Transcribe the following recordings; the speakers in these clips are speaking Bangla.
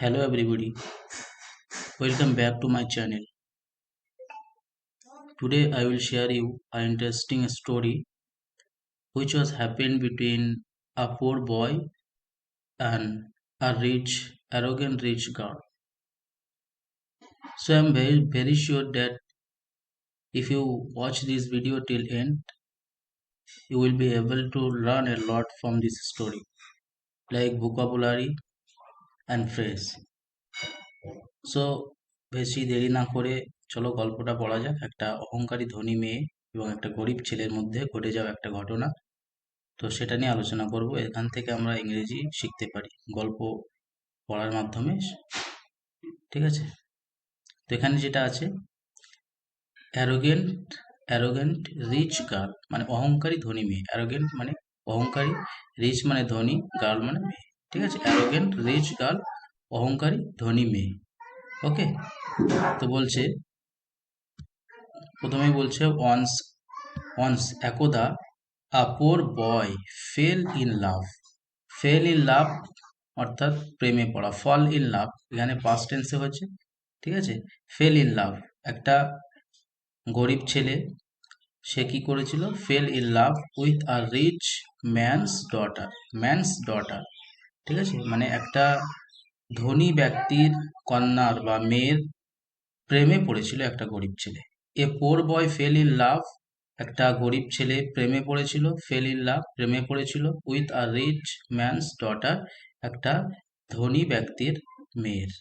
Hello everybody, welcome back to my channel. Today I will share you an interesting story which was happened between a poor boy and a rich, arrogant rich girl. So I'm very very sure that if you watch this video till end, you will be able to learn a lot from this story, like vocabulary and phrase. So বেশি দেরি না করে চলো গল্পটা পড়া যাক। একটা অহংকারী ধনী মেয়ে এবং একটা গরিব ছেলের মধ্যে ঘটে যাওয়া একটা ঘটনা। তো সেটা নিয়ে আলোচনা করব। এখান থেকে আমরা ইংরেজি শিখতে পারি, গল্প পড়ার মাধ্যমে। ঠিক আছে? তো এখানে যেটা আছে অ্যারোগেন্ট অ্যারোগেন্ট রিচ গার্ল মানে অহংকারী ধনী মেয়ে। অ্যারোগেন্ট মানে অহংকারী রিচ মানে ধনী গার্ল মানে মেয়ে। ঠিক আছে? অ্যারোগেন্ট রিচ গার্ল অহংকারী, ধনী মেয়ে। ওকে তো বলছে, প্রথমেই বলছে ওয়ান্স ওয়ান্স একদা a poor boy fell in love fell in love অর্থাৎ প্রেমে পড়া। ফল ইন লাভ এখানে পাস্ট টেন্সে হচ্ছে ঠিক আছে? ফেল ইন লাভ একটা গরিব ছেলে, সে কি করেছিল? Fell in love with a rich man's daughter man's daughter ঠিক আছে? মানে একটা ধনী ব্যক্তির কন্যার বা মেয়ের প্রেমে পড়েছিল একটা গরিব ছেলে। A poor boy fell in love একটা গরিব ছেলে প্রেমে পড়েছিল ফেল ইন লাভ প্রেমে পড়েছিল with a rich man's daughter একটা ধনী ব্যক্তির মেয়ের।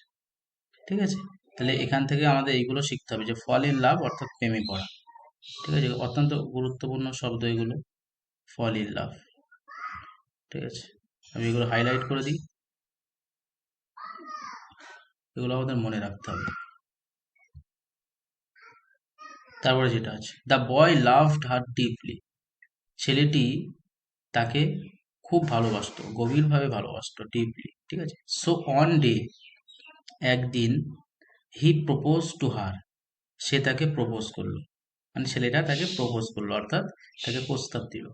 ঠিক আছে? তাহলে এখান থেকে আমাদের এইগুলো শিখতে হবে যে ফল ইন লাভ অর্থাৎ প্রেমে পড়া। ঠিক আছে? অত্যন্ত গুরুত্বপূর্ণ শব্দ এগুলো ফল ইন লাভ ঠিক আছে? আমি এগুলো হাইলাইট করে দিই। এগুলো আমাদের মনে রাখতে হবে। তারপরে যেটা আছে the boy loved her deeply ছেলেটি তাকে খুব ভালোবাসতো, গভীরভাবে ভালোবাসতো ডিপলি ঠিক আছে? সো অন ডে একদিন হি প্রপোজ টু হার সে তাকে প্রপোজ করল। মানে ছেলেটা তাকে প্রপোজ করল, অর্থাৎ তাকে প্রস্তাব দিল।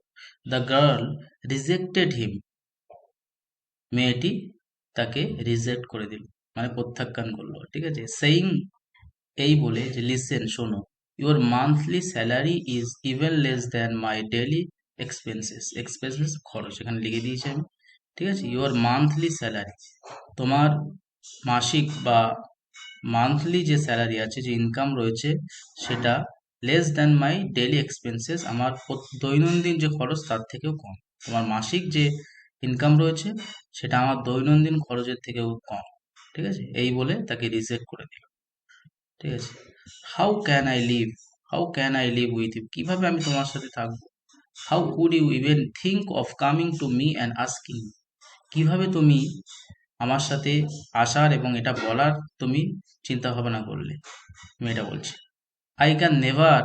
দ্য গার্ল রিজেক্টেড হিম মেয়েটি তাকে রিজেক্ট করে দিল মানে প্রত্যাখ্যান করল, ঠিক আছে? সেইং এই বলে যে লিসেন শোনো your monthly salary is even less than my daily expenses expenses খরচ, এখানে লিখে দিয়েছি আমি, ঠিক আছে? ইউর মান্থলি স্যালারি তোমার মাসিক বা মান্থলি যে স্যালারি আছে, যে ইনকাম রয়েছে, সেটা less than my daily expenses আমার দৈনন্দিন যে খরচ, তার থেকেও কম। তোমার মাসিক যে ইনকাম রয়েছে, সেটা আমার দৈনন্দিন খরচের থেকেও কম, ঠিক আছে? এই বলে তাকে রিজেক্ট করে দিল ঠিক আছে? How can I live how can I live with you কীভাবে আমি তোমার সাথে থাকব? How could you even think of coming to me and asking কীভাবে তুমি আমার সাথে আসার এবং এটা বলার তুমি চিন্তা ভাবনা করলে? আমি এটা বলছি I can never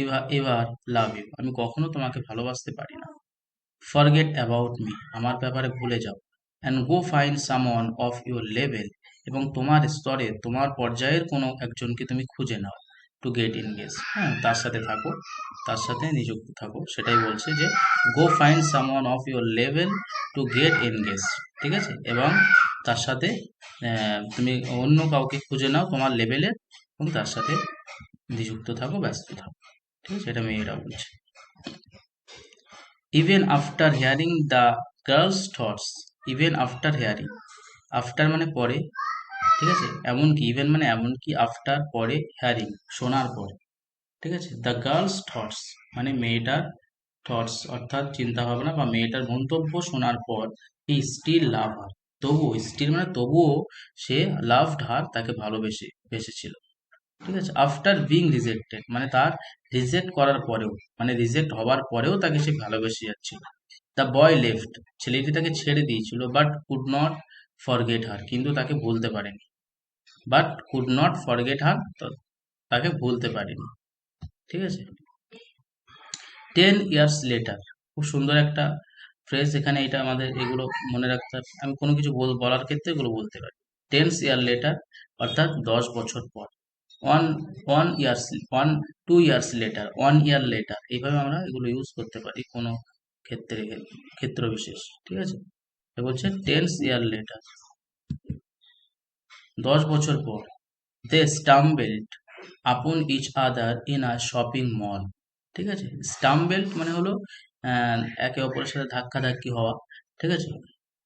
ever ever love you আমি কখনো তোমাকে ভালোবাসতে পারি না। ফরগেট অ্যাবাউট মি আমার ব্যাপারে ভুলে যাও। And go find someone of your level এবং তোমার স্তরে, তোমার পর্যায়ের কোনো একজনকে তুমি খুঁজে নাও টু গেট ইনগেজ হ্যাঁ তার সাথে থাকো, তার সাথে নিযুক্ত থাকো। সেটাই বলছে যে go find someone of your level to get engage ঠিক আছে? এবং তার সাথে তুমি অন্য কাউকে খুঁজে নাও তোমার লেভেলের এবং তার সাথে নিযুক্ত থাকো, ব্যস্ত থাকো। ঠিক আছে? এটা মেয়েরা বলছে। Even after hearing the girl's thoughts even after hearing after মানে পরে, ঠিক আছে? এমনকি ইভেন মানে এমনকি আফটার পরে হিয়ারিং শোনার পরে, ঠিক আছে? দ্য গার্লস থটস মানে মেয়েটার থটস অর্থাৎ চিন্তা ভাবনা বা মেয়েটার মন্তব্য শোনার পর হি স্টিল লাভ হার তবুও স্টিল মানে তবুও সে লাভড হার তাকে ভালোবেসে, বেসেছিল। ঠিক আছে? আফটার বিং রিজেক্টেড মানে তার রিজেক্ট করার পরেও মানে রিজেক্ট হওয়ার পরেও তাকে সে ভালোবেসে যাচ্ছিল। দ্য বয় লেফট ছেলেটি তাকে ছেড়ে দিয়েছিল but could not forget her কিন্তু তাকে ভুলতে পারেনি। But could not forget her তাকে ভুলতে পারেনি। ঠিক আছে? টেন ইয়ার্স লেটার খুব সুন্দর একটা ফ্রেজ এখানে এটা আমাদের এগুলো মনে রাখতে হবে। আমি কোনো কিছু বলার ক্ষেত্রে এগুলো বলতে পারি। টেন্স ইয়ার লেটার অর্থাৎ দশ বছর পর। One one years one two years later one year later এইভাবে আমরা এগুলো ইউজ করতে পারি কোনো ক্ষেত্রে, ক্ষেত্র বিশেষ, ঠিক আছে? বলছে টেন্স ইয়ার লেটার দশ বছর পর they stumbled upon each other in a shopping mall ঠিক আছে? স্টাম্বেল্ট মানে হলো একে অপরের সাথে ধাক্কাধাক্কি হওয়া, ঠিক আছে?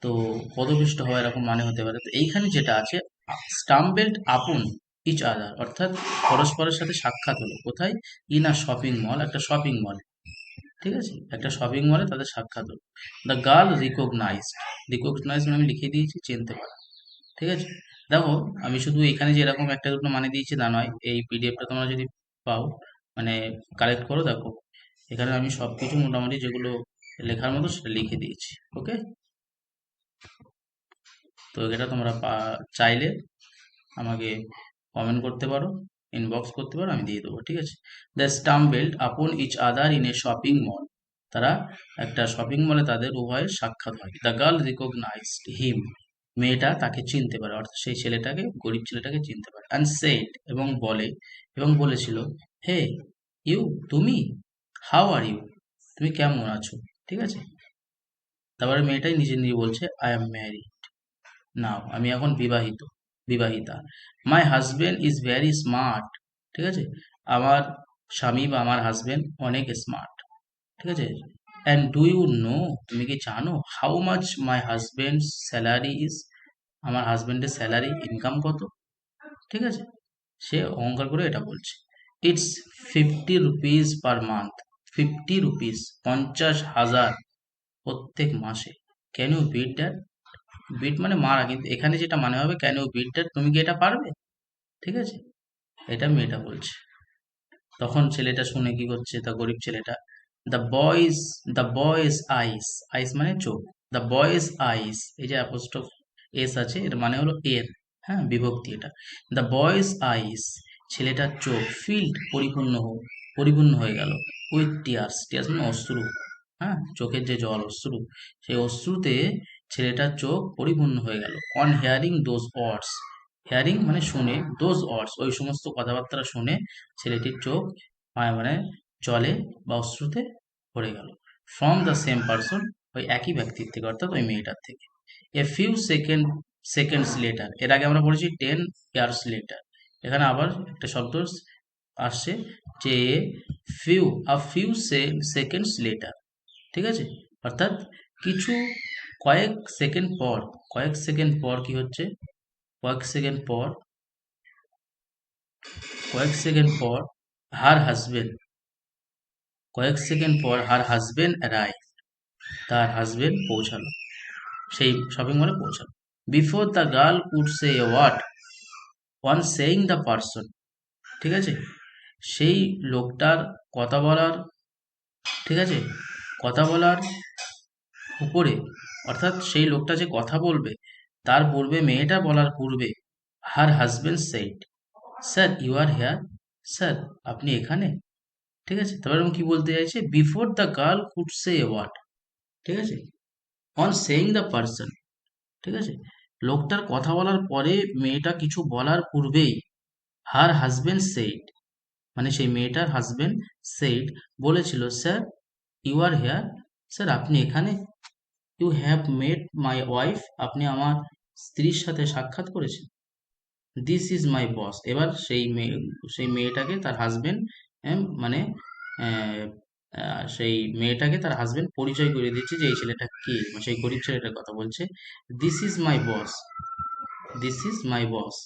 তো পদপিষ্ট হওয়া এরকম মানে হতে পারে। তো এইখানে যেটা আছে স্টাম্বেল্ট আপন ইচ আদার অর্থাৎ পরস্পরের সাথে সাক্ষাৎ হলো। কোথায়? ইন শপিং মল একটা শপিং মল ঠিক আছে? একটা শপিং মলে তাদের সাক্ষাৎ হলো। দ্য গার্ল রিকগনাইজ রিকগনাইজ মানে আমি লিখে দিয়েছি, চিনতে পারা। ঠিক আছে? দেখো, আমি শুধু এখানে যে এরকম একটা দুটো মানে দিয়েছি তা নয়। এই পিডিএফটা তোমরা যদি পাও মানে কালেক্ট করো, দেখো। এখানে আমি সবকিছু মোটামুটি যেগুলো লেখার মতো সেটা লিখে দিয়েছি। ওকে তো এটা তোমরা চাইলে আমাকে কমেন্ট করতে পারো ইনবক্স করতে পারো, আমি দিয়ে দেবো, ঠিক আছে? The stumbled upon each other in a shopping mall তারা একটা শপিং মলে তাদের উভয়ের সাক্ষাৎ হয়। দ্য গার্ল রিকগনাইজড হিম মেয়েটা তাকে চিনতে পারে, অর্থাৎ সেই ছেলেটাকে, গরিব ছেলেটাকে চিনতে পারে। অ্যান্ড সেট এবং বলে, এবং বলেছিল, হে, ইউ, তুমি? হাউ আর ইউ তুমি কেমন আছো? ঠিক আছে? তারপরে মেয়েটাই নিজে নিজে বলছে আই এম ম্যারিড নাও আমি এখন বিবাহিত। বিবাহিতা। My husband is very smart ঠিক আছে? আমার স্বামী বা আমার হাজবেন্ড অনেক স্মার্ট ঠিক আছে? অ্যান্ড ডু ইউ নো তুমি কি জানো how much my husband salary is আমার হাজবেন্ডের স্যালারি ইনকাম কত? ঠিক আছে? সে অহংকার করে এটা বলছে। It's fifty rupees per month fifty rupees পঞ্চাশ হাজার প্রত্যেক মাসে। Can you beat that beat মানে মারা, কিন্তু এখানে যেটা মানে হবে ক্যান ইউ বিট দ্যাট তুমি কি এটা পারবে? ঠিক আছে? এটা মেয়েটা বলছে। তখন ছেলেটা শুনে কি করছে? তা গরিব ছেলেটা the boys the boys eyes eyes মানে চোখ দ্য বয়েজ আইস এই যে অ্যাপোস্ট্রফ এস আছে, এর মানে হলো এর হ্যাঁ বিভক্তি এটা দ্য বয়েজ আইস ছেলেটার চোখ ফিল্ড পরিপূর্ণ হোক পরিপূর্ণ হয়ে গেল উইথ টিয়ার্স টিয়ার্স মানে অশ্রু হ্যাঁ চোখের যে জল, অশ্রু, সেই অশ্রুতে ছেলেটার চোখ পরিপূর্ণ হয়ে গেল। On hearing those words hearing মানে শুনে দোজ ওয়ার্ডস ওই সমস্ত কথাবার্তা শুনে ছেলেটির চোখ মানে জলে বা অশ্রুতে ভরে গেল। ফ্রম দ্য সেম পারসন ওই একই ব্যক্তির থেকে, অর্থাৎ ওই মেয়েটার থেকে। A few second seconds later এর আগে আমরা পড়েছি টেন ইয়ার্স লেটার এখানে আবার একটা শব্দ আসছে যে few a few seconds later ঠিক আছে? অর্থাৎ কিছু কয়েক সেকেন্ড পর, কয়েক সেকেন্ড পর কি হচ্ছে? কয়েক সেকেন্ড পর, কয়েক সেকেন্ড পর হার হাজবেন্ড কয়েক সেকেন্ড পর হার হাজবেন্ড অ্যারাইভ তার হাজবেন্ড পৌঁছালো। সেই শপিং মলে পৌঁছালো। Before the girl could say what one saying the person ঠিক আছে? সেই লোকটার কথা বলার, ঠিক আছে? কথা বলার উপরে অর্থাৎ সেই লোকটা যে কথা বলবে, তার পূর্বে মেয়েটা বলার পূর্বে her husband said sir you are here sir আপনি এখানে? ঠিক আছে? তারপর আমি কি বলতে চাইছে? Before the girl could say what ঠিক আছে? অন সেইং দ্য পার্সন ঠিক আছে? লোকটার কথা বলার পরে মেয়েটা কিছু বলার পূর্বেই হার হাজবেন্ড সেইড মানে সেই মেয়েটার হাজবেন্ড সেইড বলেছিল sir you are here sir আপনি এখানে? You have made my wife আপনি আমার স্ত্রীর সাথে সাক্ষাৎ করেছেন। দিস ইজ মাই বস এবার সেই মেয়ে সেই মেয়েটাকে তার হাজবেন্ড মানে আহ, আহ, সেই মেয়েটাকে তার হাজবেন্ড পরিচয় করে দিচ্ছে যে এই ছেলেটা কে মানে সেই গরিব ছেলেটার কথা বলছে। This is my boss this is my boss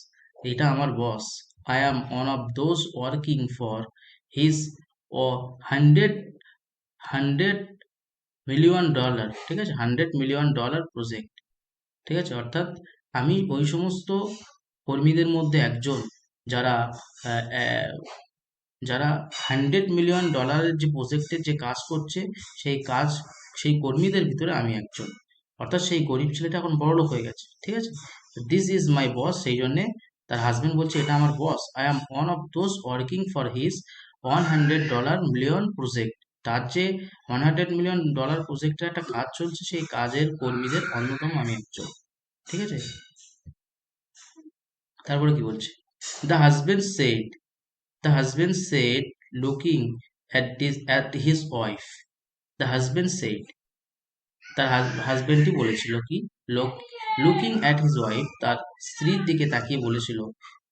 এটা আমার boss I am one of those working for his uh hundred hundred million dollar ঠিক আছে? হান্ড্রেড মিলিয়ন ডলার প্রজেক্ট ঠিক আছে? অর্থাৎ আমি ওই সমস্ত কর্মীদের মধ্যে একজন যারা যারা হান্ড্রেড মিলিয়ন ডলারের যে প্রজেক্টের যে কাজ করছে, সেই কাজ, সেই কর্মীদের ভিতরে আমি একজন। অর্থাৎ সেই গরিব ছেলেটা এখন বড় লোক হয়ে গেছে, ঠিক আছে? দিস ইজ মাই বস সেই জন্যে তার হাজবেন্ড বলছে, এটা আমার boss I am one of those working for his one hundred dollar million project তার যে ওয়ান হান্ড্রেড মিলিয়ন ডলার প্রজেক্টের একটা কাজ চলছে, সেই কাজের কর্মীদের অন্যতম আমি একজন ঠিক আছে? তারপরে কি বলছে? The husband said the husband said looking at this, at his wife. The husband said, তার হাজবেন্ডই বলেছিল কি? লোক লুকিং অ্যাট হিজ ওয়াইফ তার স্ত্রীর দিকে তাকিয়ে বলেছিল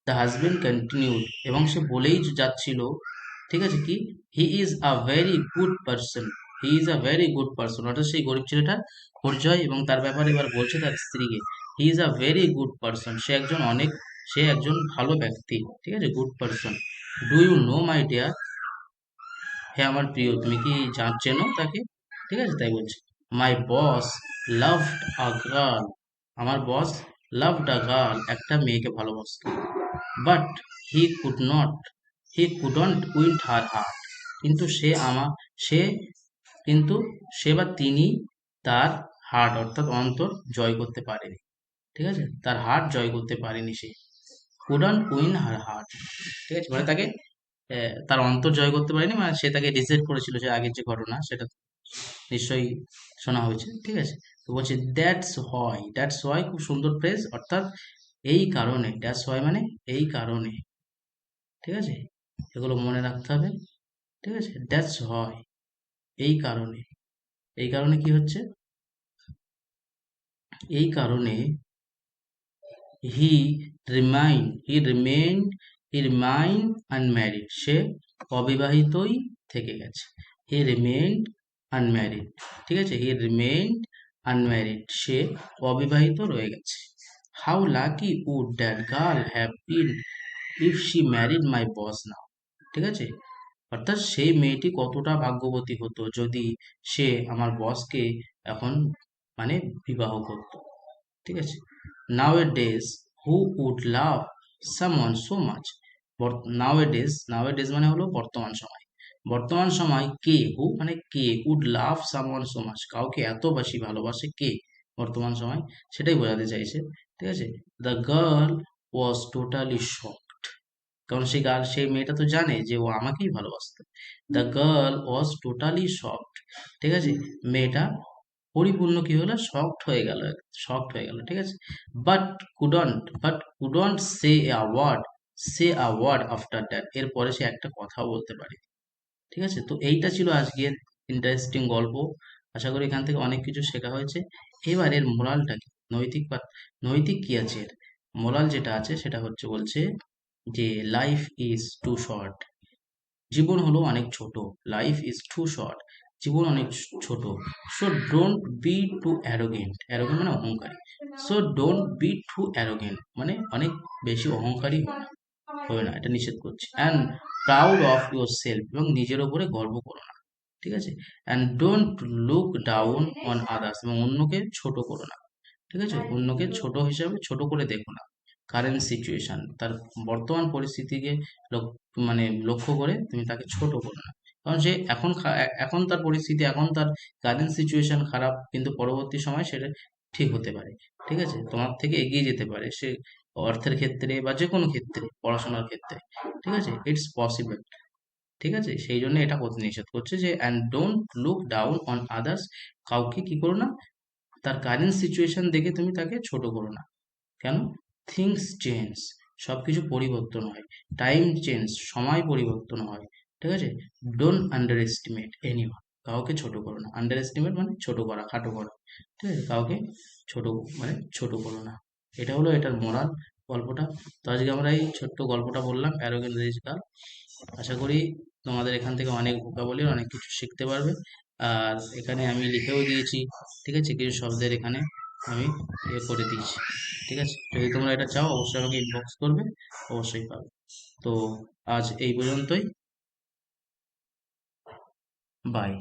দ্য হাজবেন্ড কন্টিনিউড এবং সে বলেই যাচ্ছিল ঠিক আছে কি? He is a very good person he is a very good person অর্থাৎ সেই গরিব ছেলেটা পরিচয় এবং তার ব্যাপারে এবার বলছে তার স্ত্রীকে। He is a very good person সে একজন অনেক, সে একজন ভালো ব্যক্তি। ঠিক আছে? Good person do you know my dear হে আমার প্রিয়, তুমি কি চেনো তাকে? ঠিক আছে? তাই বলছি। মাই বস লাভড আ গার্ল আমার বস লাভড আ গার্ল একটা মেয়েকে ভালোবাসত। But he could not he couldn't win her heart কিন্তু সে আমা, সে কিন্তু সে বা তিনি তার হার্ট অর্থাৎ অন্তর জয় করতে পারেনি। ঠিক আছে? তার হার্ট জয় করতে পারেনি সে। কুডন্ট উইন হার হার্ট ঠিক আছে? মানে তাকে তার অন্তর জয় করতে পারেনি মানে সে তাকে রিজেক্ট করেছিল যে আগের যে ঘটনা, সেটা নিশ্চয়ই শোনা হয়েছে। ঠিক আছে? তো বলছে দ্যাটস হয় দ্যাটস হয় খুব সুন্দর ফ্রেজ অর্থাৎ এই কারণে দ্যাটস হয় মানে এই কারণে। ঠিক আছে? এগুলো মনে রাখতে হবে, ঠিক আছে? দ্যাটস হয়। এই কারণে এই কারণে কি হচ্ছে? এই কারণে he remain he remain he remain unmarried সে অবিবাহিতই থেকে গেছে। হি রিমেইন আনম্যারিড ঠিক আছে? হি রিমেইন আনম্যারিড সে অবিবাহিত রয়ে গেছে। How lucky would that girl have been if she married my boss now ঠিক আছে? অর্থাৎ সেই মেয়েটি কতটা ভাগ্যবতী হতো যদি সে আমার বসকে এখন মানে বিবাহ করতো, ঠিক আছে? Nowadays who would love someone so much nowadays nowadays মানে হলো বর্তমান সময়। বর্তমান সময় কে হু মানে কে would love someone so much কাউকে এত বেশি ভালোবাসে কে বর্তমান সময়? সেটাই বোঝাতে চাইছে, ঠিক আছে? The girl was totally shocked কারণ সেই গার্ল সেই মেয়েটা তো জানে যে ও আমাকেই ভালোবাসতো। The girl was totally shocked ঠিক আছে? মেয়েটা পরিপূর্ণ কি হলো? শকড হয়ে গেল শকড হয়ে গেল, ঠিক আছে? But couldn't but couldn't say a word say a word after that এরপরে সে একটা কথাও বলতে পারে। ঠিক আছে? তো এইটা ছিল আজকের ইন্টারেস্টিং গল্প। আশা করি এখান থেকে অনেক কিছু শেখা হয়েছে। এবার এর মোরালটা কি? নৈতিক নৈতিক কি আছে এর? মোরাল যেটা আছে সেটা হচ্ছে, বলছে যে লাইফ ইজ টু শর্ট জীবন হলো অনেক ছোট। লাইফ ইজ টু শর্ট জীবন অনেক ছোট। So don't be too arrogant arrogant মানে অহংকারী। So don't be too arrogant মানে অনেক বেশি অহংকারী হয় না। এটা নিষেধ করছি। And proud of yourself এবং নিজের ওপরে গর্ব করো না। ঠিক আছে? And don't look down on others এবং অন্যকে ছোট করো না। ঠিক আছে? অন্যকে ছোট হিসাবে ছোট করে দেখো না। কারেন্ট সিচুয়েশান তার বর্তমান পরিস্থিতিকে মানে লক্ষ্য করে তুমি তাকে ছোট করো না। কারণ সে এখন এখন তার পরিস্থিতি, এখন তার কারেন্ট সিচুয়েশান খারাপ, কিন্তু পরবর্তী সময় সেটা ঠিক হতে পারে। ঠিক আছে? তোমার থেকে এগিয়ে যেতে পারে সে অর্থের ক্ষেত্রে বা যে কোনো ক্ষেত্রে, পড়াশোনার ক্ষেত্রে। ঠিক আছে? ইটস পসিবল ঠিক আছে? সেই জন্য এটা করতে নিষেধ করছে যে and don't look down on others কাউকে কি করো না? তার কারেন্ট সিচুয়েশন দেখে তুমি তাকে ছোট করো না। কেন? থিংস চেঞ্জ সব কিছু পরিবর্তন হয়। টাইম চেঞ্জ সময় পরিবর্তন হয়। ঠিক আছে? ডোন্ট আন্ডার এস্টিমেট এনি কাউকে ছোট করো না। আন্ডার এস্টিমেট মানে ছোট করা, খাটো করা। ঠিক আছে? কাউকে ছোট মানে ছোট করো না। এটা হলো এটার মোরাল গল্পটা। তো আজকে আমরা এই ছোট্ট গল্পটা বললাম অ্যারোগেন রিচ আশা করি তোমাদের এখান থেকে অনেক ভোকাবলি অনেক কিছু শিখতে পারবে। আর এখানে আমি লিখেও দিয়েছি। ঠিক আছে? কিছু শব্দের এখানে আমি এ করে দিয়েছি ঠিক আছে? যদি তোমরা এটা চাও, অবশ্যই আমাকে ইনবক্স করবে, অবশ্যই পাবে। তো আজ এই পর্যন্তই। বাই